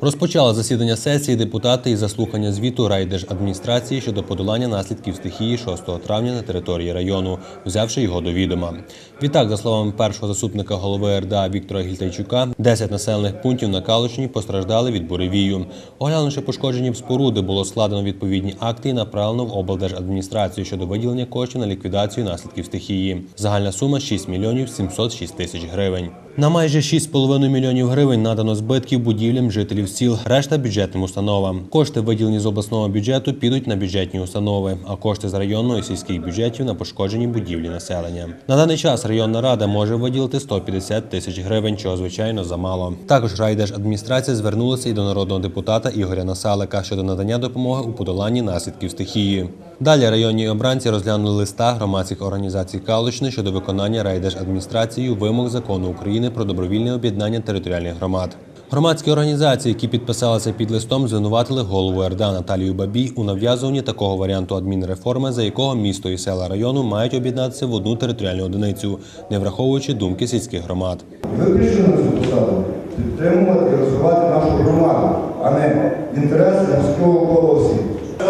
Розпочали засідання сесії депутати із заслухання звіту райдержадміністрації щодо подолання наслідків стихії 6 травня на території району, взявши його до відома. Відтак, за словами першого заступника голови РДА Віктора Гільтайчука, 10 населених пунктів на Калушні постраждали від буревію. Оглянувши пошкоджені споруди, було складено відповідні акти і направлено в облдержадміністрацію щодо виділення коштів на ліквідацію наслідків стихії. Загальна сума 6 мільйонів 706 тисяч гривень. На майже 6,5 мільйонів гривень надано збитків будівлям жителів сіл, решта бюджетним установам. Кошти, виділені з обласного бюджету, підуть на бюджетні установи, а кошти з районного і сільських бюджетів на пошкоджені будівлі населення. На даний час районна рада може виділити 150 тисяч гривень, чого звичайно замало. Також райдержадміністрація звернулася і до народного депутата Ігоря Насалика щодо надання допомоги у подоланні наслідків стихії. Далі районні обранці розглянули листа громадських організацій Калушни щодо виконання райдержадміністрацією вимог закону України про добровільне об'єднання територіальних громад. Громадські організації, які підписалися під листом, звинуватили голову РДА Наталію Бабій у нав'язуванні такого варіанту адмінреформи, за якого місто і села району мають об'єднатися в одну територіальну одиницю, не враховуючи думки сільських громад. Ви на цю посаду підтримувати і розвивати нашу громаду, а не інтереси міського колосі.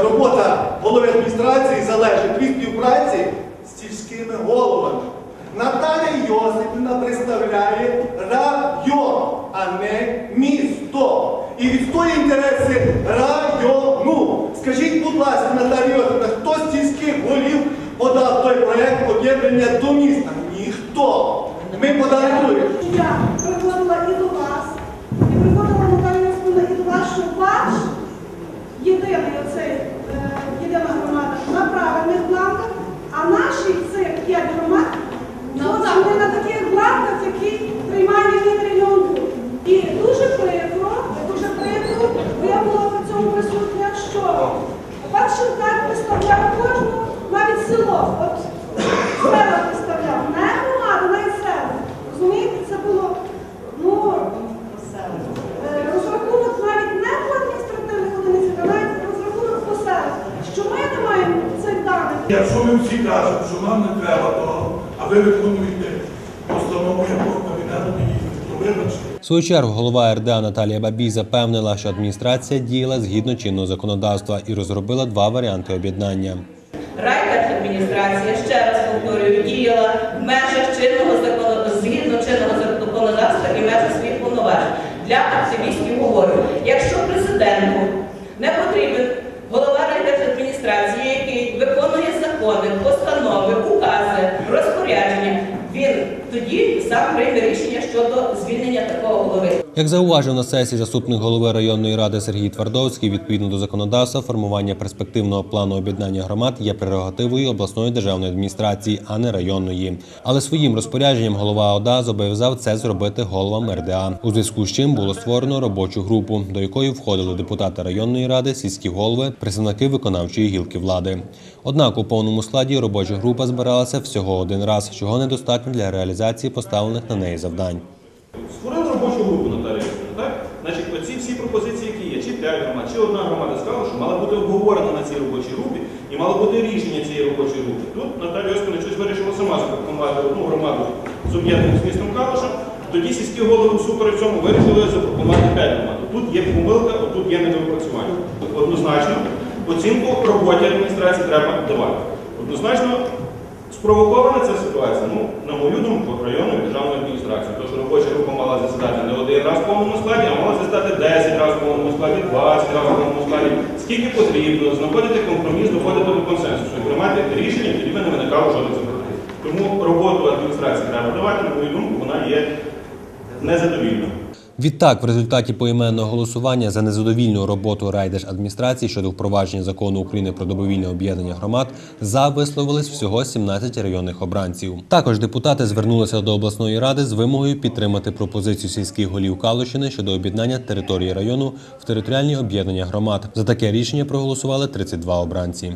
Робота голови адміністрації залежить від співпраці з сільськими головами. Наталя Йосипівна представляє район, а не місто. І відстоює інтереси району. Скажіть, будь ласка, Наталя Йосипівна, хто з сільських голів подав той об'єднання до міста? Ніхто. Ми подали. Я приходила і до вас, і приходила Наталія Ясмина і до вас, щоб ваш єдиний оцей е, єдина громада на правильних бланках, а наші цих п'ять громад зовсім не на таких бланках, які приймає від регіон був. І дуже прикро, дуже прикро, бо я була цьому присутня, що перший так представляв кожну, навіть село. От села представляв, не громаду, навіть села. Розумієте, це було ну, е, розрахунок навіть не по адміністративних одиницях, а навіть розрахунок по селах. Що ми не маємо цих даних. Якщо ми всі кажемо, що нам не треба того, а ви виконуєте постанову якого кабінету міністрів, то вибачте. В свою чергу голова РДА Наталія Бабій запевнила, що адміністрація діяла згідно чинного законодавства і розробила два варіанти об'єднання. Райдержадміністрація, ще раз повторюю, діяла в межах чинного закону, згідно чинного законодавства і в межах своїх повноважень. Для активістів говорю, якщо президенту не потрібен сам прийме рішення щодо звільнення такого голови. Як зауважив на сесії заступник голови районної ради Сергій Твардовський, відповідно до законодавства, формування перспективного плану об'єднання громад є прерогативою обласної державної адміністрації, а не районної. Але своїм розпорядженням голова ОДА зобов'язав це зробити головам РДА. У зв'язку з чим було створено робочу групу, до якої входили депутати районної ради, сільські голови, представники виконавчої гілки влади. Однак у повному складі робоча група збиралася всього один раз, чого недостатньо для реалізації поставлених на неї завдань. Створили робочу групу Наталія так? Значить, оці всі пропозиції, які є, чи 5 громад, чи одна громада сказала, що мала бути обговорена на цій робочій групі і мало бути рішення цієї робочої групи. Тут Наталія Йосипівна щось вирішила сама запропонувати одну громаду з об'єднаним з містом Калушем, тоді сільські голови всупереч цьому вирішили запропонувати 5 громад. Тут є помилка, тут є недоопрацювання. Однозначно, оцінку роботі адміністрації треба давати. Однозначно, Спровокована ця ситуація, ну, на мою думку, районною державною адміністрацією. Тож робоча група мала засідати не один раз в повному складі, а мала засідати 10 разів в повному складі, 20 разів в повному складі. Скільки потрібно, знаходити компроміс, доходити до консенсусу і приймати рішення, тоді би не виникало жодних запитань. Тому роботу адміністрації треба давати, на мою думку, вона є незадовільною. Відтак, в результаті поіменного голосування за незадовільну роботу райдержадміністрації щодо впровадження закону України про добровільне об'єднання громад за висловились всього 17 районних обранців. Також депутати звернулися до обласної ради з вимогою підтримати пропозицію сільських голів Калущини щодо об'єднання території району в територіальні об'єднання громад. За таке рішення проголосували 32 обранці.